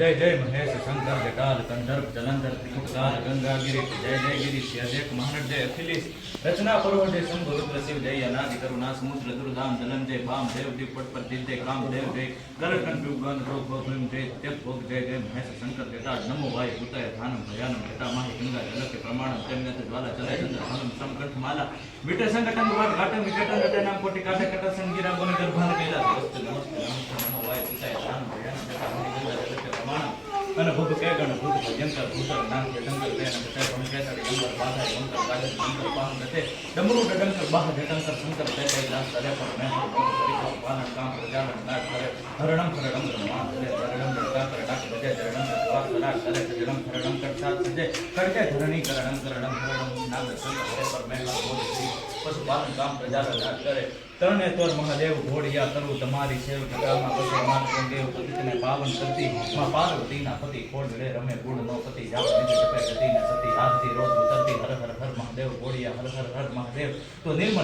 જય જય મહેશ શંકર જટાલ કંધર્પ જલંધર ત્રિમુખલાલ ગંગાગીરી જય જય ગિરીશ અજેક મહાનટ જય અખિલેશ. રચના પર્વ જય શંભુ, રુદ્ર શિવ, જય અનાદિ, કરુણા સમુદ્ર દુર્ધામ જલમ જય ભામ દેવ દીપ પટ પર જય કામ, દેવ, જય ગરકંઠ ગન રોગ ભોગ ભીમ જય તેપ ભોગ, જય જય મહેશ શંકર જટાલ નમો વાય ભૂતાય, ધાનમ, ભયાનમ, જટા માહી, ગંગા, જલકે, પ્રમાણમ તેમને જ્વાલા, ચલે, ચંદ્ર, હલમ, સમ માલા વિટે સંગઠન, વાટ ઘાટમ વિકટન રટે નામ કોટી કાઢે કટ સંગીરા બોને ગર્ભાન કૈલાસ નમસ્તે નમસ્તે નમસ્તે નમો વાય ભૂતાય ધાનમ ભયાનમ જટા માહી ગંગા જલકે પ્રમાણમ અને ભૂત કે ગણ ભૂત ભયંકર ભૂતર નામ કે શંકર તે નમ તે કહેતા કે ડંકર બાધા ડંકર બાધા, ડંકર પાહન ગતે ડમરૂ ડંકર બાહ ડંકર શંકર તે તે દાસ કરે પર મેં કરી પાલન કામ પ્રજાલન નાટ કરે, હરણમ ખરડમ માન કરે હરણમ ડકા કરે ડાક બજે હરણમ કરા કરે જડમ ખરડમ કર સાત સજે કરકે ધરણી કરણમ કરણમ હરણમ નાગ શંકર તે પર મેં શ્રી હર મહાદેવ તો નિર્મળ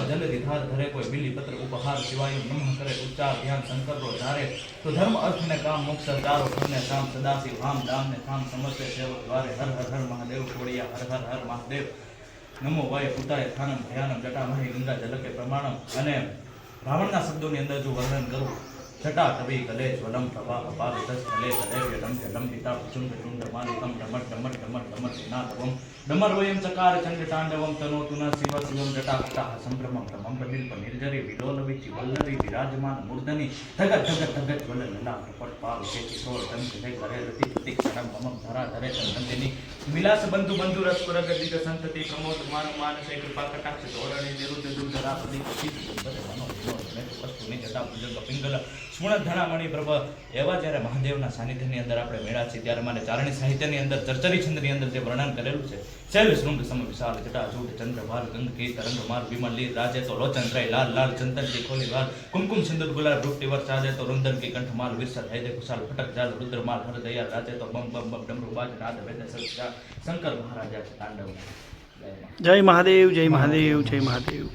જલદી ધાર ધરે કોઈ બિલી પત્ર ઉપહાર નમઃ કરે ઉચ્ચાર ધ્યાન શંકર રો તો ધર્મ અર્થ ને કામ મોક્ષ તમને કામ સદાશિવ હામ દામ ને કામ સમસ્તે હર હર હર મહાદેવ, ઘોડિયા હર હર હર મહાદેવ. નમો વાય પુતાય થાનમ ભયાનમ જટામહી ગંગા જલકે પ્રમાણમ. અને રાવણના શબ્દોની અંદર જો વર્ણન કરું વિલાસ બંધુ બંધુ રસ પુર ગતિક સંતતિ પ્રમોદ માન છે કૃપા કટાક્ષ ધોરણે નિરુદ્ધ દુર્ધરા મનો પિંગલ સુણત ધણામણી પ્રભ એવા જ્યારે મહાદેવના સાનિધ્યની અંદર આપણે મેળા છીએ, ત્યારે મારે ચારણી સાહિત્યની અંદર, ચર્ચરી છંદની અંદર જે વર્ણન કરેલું છે શૈલ શૃંગ સમ વિશાળ જટા જૂટ ચંદ્ર ભાલ ગંગ કી તરંગ માર વિમલ લીર રાજે તો લોચન ત્રય લાલ લાલ ચંદન કી ખોલી વાલ, કુમકુમ સિંદૂર ગુલાલ વૃષ્ટિ વર ચાજે તો રુંદન કી કંઠ માલ વિરસર હૈદે કુશાલ ફટક જાલ, રુદ્ર માલ, હર દયા રાજે તો બમ બમ બમ ડમરુ બાજ નાદ વેદ શંકર મહારાજા તાંડવ. જય મહાદેવ જય મહાદેવ જય મહાદેવ.